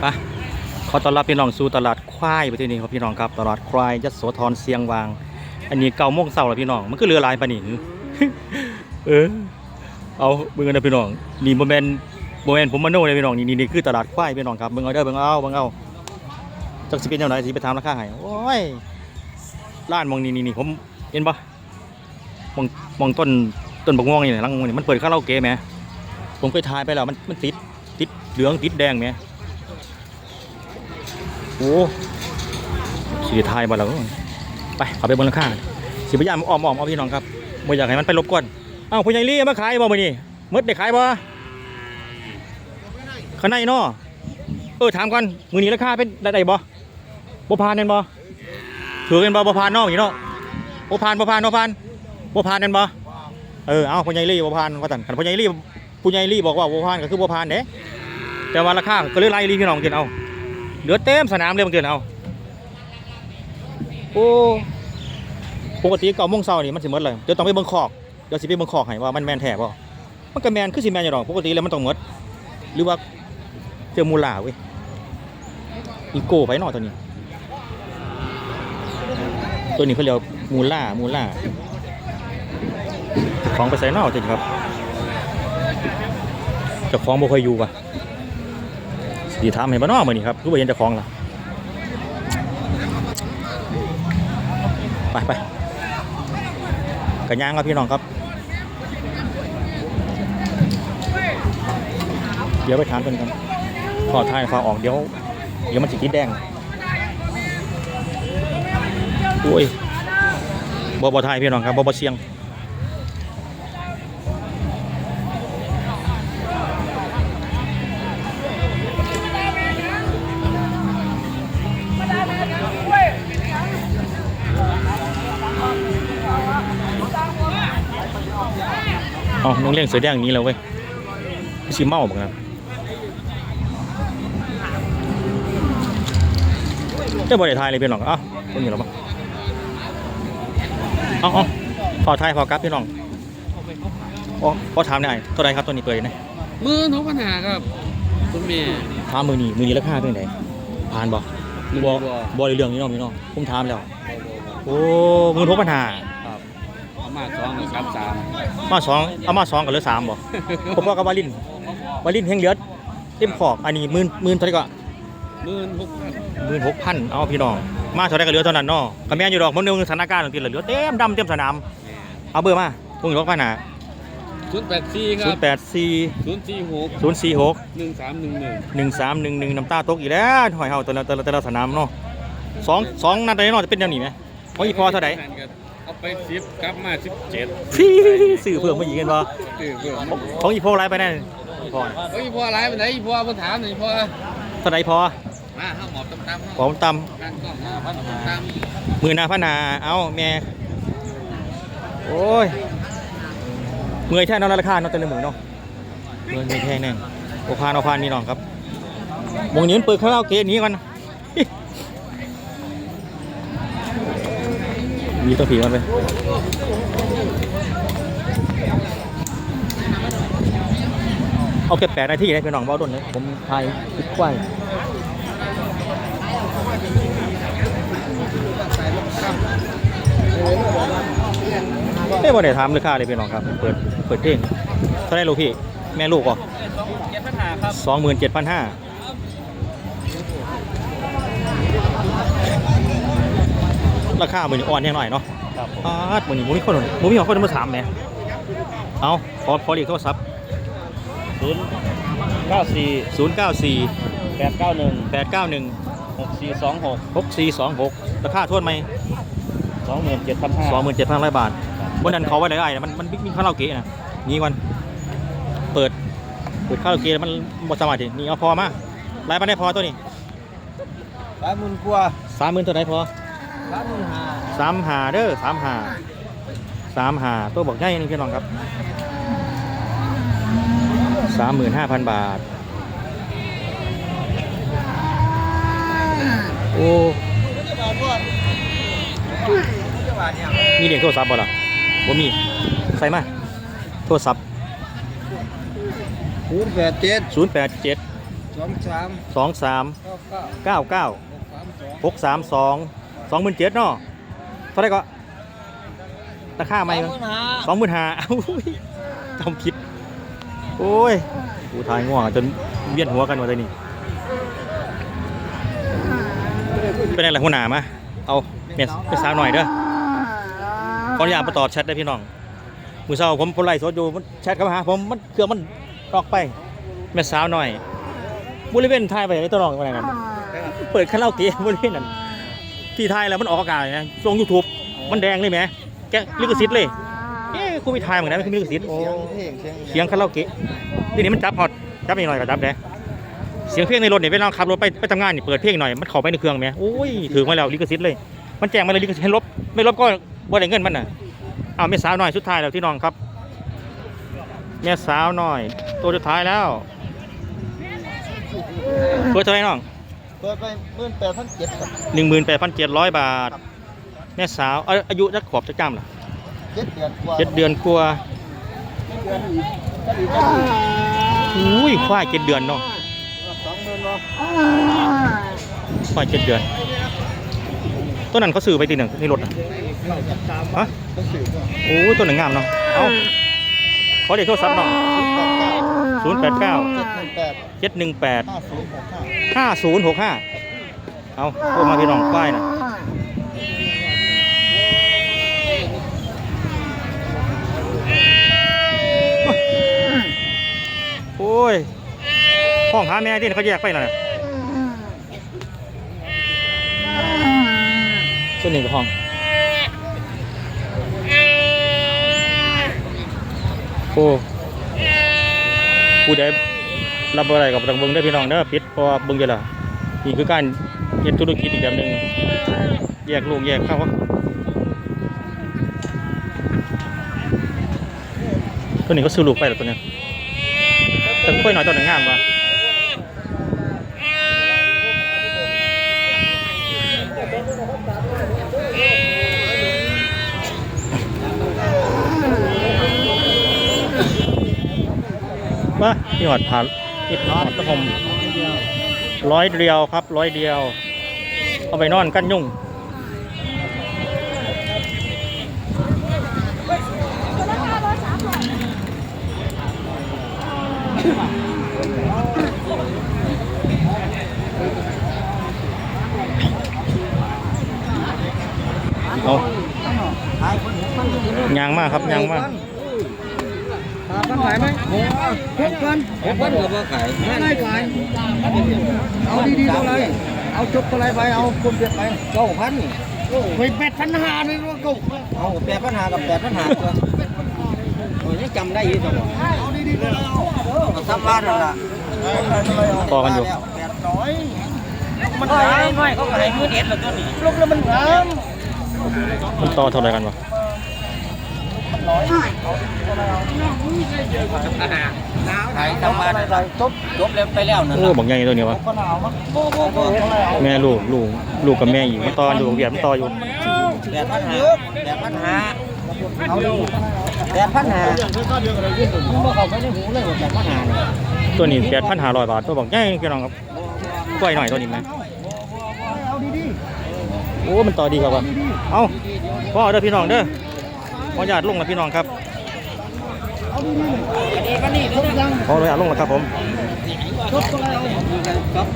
ไปขอต้อนรับพี่น้องสู่ตลาดควายประเทศนี้ครับพี่น้องครับตลาดควายยโสธรเสียงวาง อันนี้เก้าโมงเช้าแล้วพี่น้องมันก็เรือลายปานนี้เออเอาเบิ่งกันนะพี่น้องนี่บ่แม่นบ่แม่นผมมโนเลยพี่น้องนี่นี่นี่คือตลาดควายพี่น้องครับเบิ่งเอาเด้อเบิ่งเอาเบิ่งเอาจักสิเป็นจังไดสิไปถามราคาให้โอ้ยร้านมองนี่นี่ผมเห็นปะมองมองต้นต้นบักม่วงนี่นะหลังม่วงนี่มันเปิดคาราโอเกะแหมผมเคยทายไปแล้วมันมันติดติดเหลืองติดแดงแหม โอ้สีทายมาแล้วไปเอาไปบนราคาสิพยายามอ้อมอ้อมเอาพี่น้องครับไม่อยากให้มันไปรบกวนเอ้าผู้ใหญ่ลี่มาขายบ่มื้อนี้หมดได้ขายบ่ข้างในเนาะเออถามก่อนมือนี้ราคาเป็นได้บ่บ่ผ่านแม่นบ่ถือกันบ่บ่ผ่านนาะอย่างนี้เนาะบ่ผ่านบ่ผ่านบ่ผ่านบ่ผ่านแม่นบ่เออเอาผู้ใหญ่ลี่บ่ผ่านว่าซั่นคันผู้ใหญ่ลี่ผู้ใหญ่ลี่บอกว่าบ่ผ่านก็คือบ่ผ่านเด้แต่ว่าราคาก็เลยไล่ลี่พี่น้องกินเอา เหลือเต็มสนามเลยบางเกินเอาโอ้ปกติเก้าโมงเช้านี่มันสิมดเลยเดี๋ยวต้องไปเบิ่งคอกเดี๋ยวสิไปเบิ่งคอกให้ว่ามันแมนแท้บ่มันก็แมนคือสิแมนอยู่ดอกปกติแล้วมันต้องมดหรือว่าเจอมูลาเว้ยอีโก้ไปเนาะตัวนี้ ตัวนี้เขาเรียกมูล่ามูล่าของไปใส่นอกจริงครับเจ้าของบ่ค่อยอยู่ป่ะ สีถามเห็นบ้านนอกมานี่ครับรู้ว่าเห็นจ้าของละไปไปกันย่างครับพี่น้องครับ เดี๋ยวไปถามกันกันขอทายฟ้าออกเดี๋ยว เดี๋ยวมันจะติดแดงโอ้ยบอบอไทยพี่น้องครับบอบอเชียง อ๋อน้องเลี้ยงเสือแดงอย่างนี้แล้วเว้ยชิเมาบังครับเจ้าบอได้ทายเลยพี่น้องเอ้าคนนี้หรอปะเอาเอาพอไทยพอกลับพี่น้องโอ้พอถามได้เท่าไรครับตัวนี้เปิดนะมือทุกปัญหาครับคุณเมย์ถามมือนี้มือนี้ราคาเป็นไงผ่านบ่บ่บ่ได้เรื่องนี้น้องพี่น้องผมถามแล้ว โอ้มือทบปัญหาครับ เอามาสองหรือครับสามมาสองเอามาสองกับเหลือสามบ่ผมว่ากับวาลินวาลินเฮงเหลือดเต็มขอบอันนี้หมื่นหมื่นเท่าไหร่ก็มือทุกพันหมื่นหกพันเอาพี่น้องมาเท่าไหร่ก็เหลือเท่านั้นเนาะก็แม่นอยู่ดอกมันนึงสถานการณ์ต่างๆเหลือเต็มดำเต็มสนามเอาเบอร์มาตรงนี้ปัญหาศูนย์แปดสี่คศูรันบย์แปดสี่ศูนย์สี่หกศูนย์สี่หกหนึ่งสามหนึ่งหนึ่งหนึ่งสามหนึ่งหนึ่งน้ำตาตกอีกแล้วหอยเฮาแต่ละแต่ละแต่ละสนามเนาะสองสองนัดใดเนาะจะเป็นแนวนี้ไหม ของอีพอเท่าไหร่เอาไปสิบกลับมาสิบเจ็ดที่สื่อเพิ่มมาอีกกันบ่ตื่นเพื่อนของอีพอไรไปแน่อีพอเฮ้ยพ่ออะไรไปไหนพ่อมาถามหน่อยพ่อเท่าไหร่พอมาห้าหมอบตำตำขอผมตการกล้องมาพันตำตำมือหนาพันนาเอาแม่โอ้ยเมื่อยแท้เนอนราคาเนาะแต่ละมือเนาะเมื่อยเมื่อยแท้แน่โอพานโอพานนี่น้องครับมองยืนเปิดคาราโอเกะหนี้ก่อนนะ มีตัวผีมันไปเอาแค่แปดนที่ไหนะพี่น้องบ้าดนเลยผมทายคิดกว้างเอ้ยบ่ได้ถามราคาเลยพี่น้องครับ เปิดเปิดเพลงเท่าไรลูกพี่ แม่ลูกก่อำเจ็ดปัญหาครับสองหมื่นเจ็ดพันห้า ราคาเหมือนอ่อนแน่หน่อยเนาะครับอาดมือนี้มุมีคนมุมีคนมาถามแหมเอาขอขอเรียกโทรศัพท์ศูนย์เก้าสี่ศูนย์เก้าสี่แปดเก้าหนึ่งแปดเก้าหนึ่งหกสี่สองหกหกสี่สองหกราคาทวนไหมสองหมื่นเจ็ดพันห้าสองหมื่นเจ็ดพันร้อยบาทวันนั้นเขาไว้ได้นะมันมันมีคาราโอเกะนะนี่วันเปิดเปิดคาราโอเกะมันบสามารถดินี่เอาพอมาไล่มาได้พอตัวนี้สามหมื่นกว่าสามหมื่นตัวไหนพอ สามหมื่นห้าสามหาเด้อสามหาสามหาตัวบอกใหญ่นี่พี่น้องครับสามหมื่นห้าพันบาท โอ้มีเด็กโทรศัพท์บ่ล่ะบ่มีใส่มาโทรศัพท์ศูนย์แปดเจ็ด0 8 7ศสองสามสองสามเก้าเก้าเก้าเก้าหกสามสองหก สามสองสองหมื่นเจ็ดเนาะเท่าไหรก็ราคาไหมสองหมื่นห้าสองหมื่นห้าจำผิด โอ้ยกูทายง่วงจนเวียนหัวกันมาเลยนี่เป็นอะไรหัวหน้ามาเอาเมสเมสสาวหน่อยเด้อขออนุญาตมาตอบแชทได้พี่น้องมือเช้าผมผมไล่สดอยู่มันแชทเข้ามาหาผมมันเครื่องมันออกไปเมสสาวหน่อยบริเวณไทายไปในตัวน้องอะไรกันเปิดคาราโอเกะบริเวณนั้น ที่ไทยแล้วมันออกอากาศนะลงยูทูบมันแดงเลยไหมแกลิขสิทธิ์เลยเอ๊ะคุณมีไทยเหมือนกันไม่มีลิขสิทธิ์โอ้เสียงเพลงเสียงคาราโอเกะทีนี้มันจับพอดจับอีกหน่อยก็จับได้เสียงเพลงในรถเนี่ยเวลาขับรถไปไปทำงานเนี่ยเปิดเพลงหน่อยมันเข้าไปในเครื่องไหมโอ้ยถือมาแล้วลิขสิทธิ์เลย มันแจ้งมาเลยลิขสิทธิ์ให้ลบไม่ลบก็บ่ได้เงินมันน่ะเอาแม่สาวหน่อยสุดท้ายแล้วที่น้องครับแม่สาวหน่อยตัวสุดท้ายแล้วเปิดเท่าไหรน้อง เปิดไปหมื่นแปดพันเจ็ดครับหนึ่งหมื่นแปดพันเจ็ดร้อยบาท แม่สาวเอาอายุจักขวบจักจ้ำล่ะเจ็ดเดือนกว่าเจ็ดเดือนกลัวาเดือนอีกก็อีกก็อีกอุ้ยควายเจ็ดเดือนเนาะสองหมื่นเนาะควายเจ็ดเดือนต้นนั้นเขาซื้อไปตีหนึ่งในรถน่ะฮะก็สื่อก็โอ้ยตัวหนึ่งงามเนาะ เอาขอเด็กโทรศัพท์หน่อยศูนย์แปดเก้าศูนย์แปด เก้าเจ็ดหนึ่งแปดเจ็ดหนึ่งแปดห้าศูนย์หกห้าห้าศูนย์หกห้าเอาโทรมาพี่น้องป้ายน่ะโอ้ยห้องหาแม่ที่เขาแยกไปน่ะน่ะส่วนหนึ่งกับห้องโอ้ผู้ใด รับอะไรกับทางเบิ้งได้พี่น้องเด้อปิดเพอเบิ้งเดี๋ยวล่ะนี่คือการเฮ็ดธุรกิจอีกแบบหนึ่งแยกลูกแยกเข้าวตัวนี้ก็ซื้อลูกไปแล้วตัวเนี้ยแต่ค่อยหน่อยตัวหนึ่งงามว่ะว่าพี่หอดผ่าน อิดหอดตะพมร้อยเดียวครับร้อยเดียว เอาไปนอนกันยุ่งเอายางมากครับยางมาก พันขายไหมหกพันหกพันกับว่าขายไม่ขาย เอาดีๆเท่าไรเอาจบเท่าไรไป เอาคนเดียดไปเก้าพันไปแปดพันห้าเลยว่าเก้าเอาแปดพันห้ากับแปดพันห้าตัวโอ้ยยังจำได้อยู่ตัวเอาดีๆเท่าไรเอาสักบ้านนั่นล่ะต่อกันอยู่แปดร้อยมันขายไม่เขาขายมือเด็ดละตัวนี้ลูกแล้วมันงามมันต่อเท่าไหรกันวะ ขายทำมาจบจบแล้วไปแล้วนั่นโอ้บอกใหญ่ตัวนี้วะแม่ลูกลูกลูกกับแม่อีกมันต่ออยู่เบียดมันต่ออยู่แปดพันห้าแปดพันห้าเอาดิแปดพันห้ามึงบพันหาตัวนี้แปดพันห้าร้อยบาทตัวบอกใหญ่พี่น้องครับกล้วยหน่อยตัวนี้ไหมโอ้ มันต่อดีกว่าวะเอาพ่อเด้อพี่น้องเด้อ ออนุญาตลงแล้วพี่น้องครับๆเอาดีๆดีกันนี่จบยังขออนุญาตลงแล้วครับผมจบก็แล้ว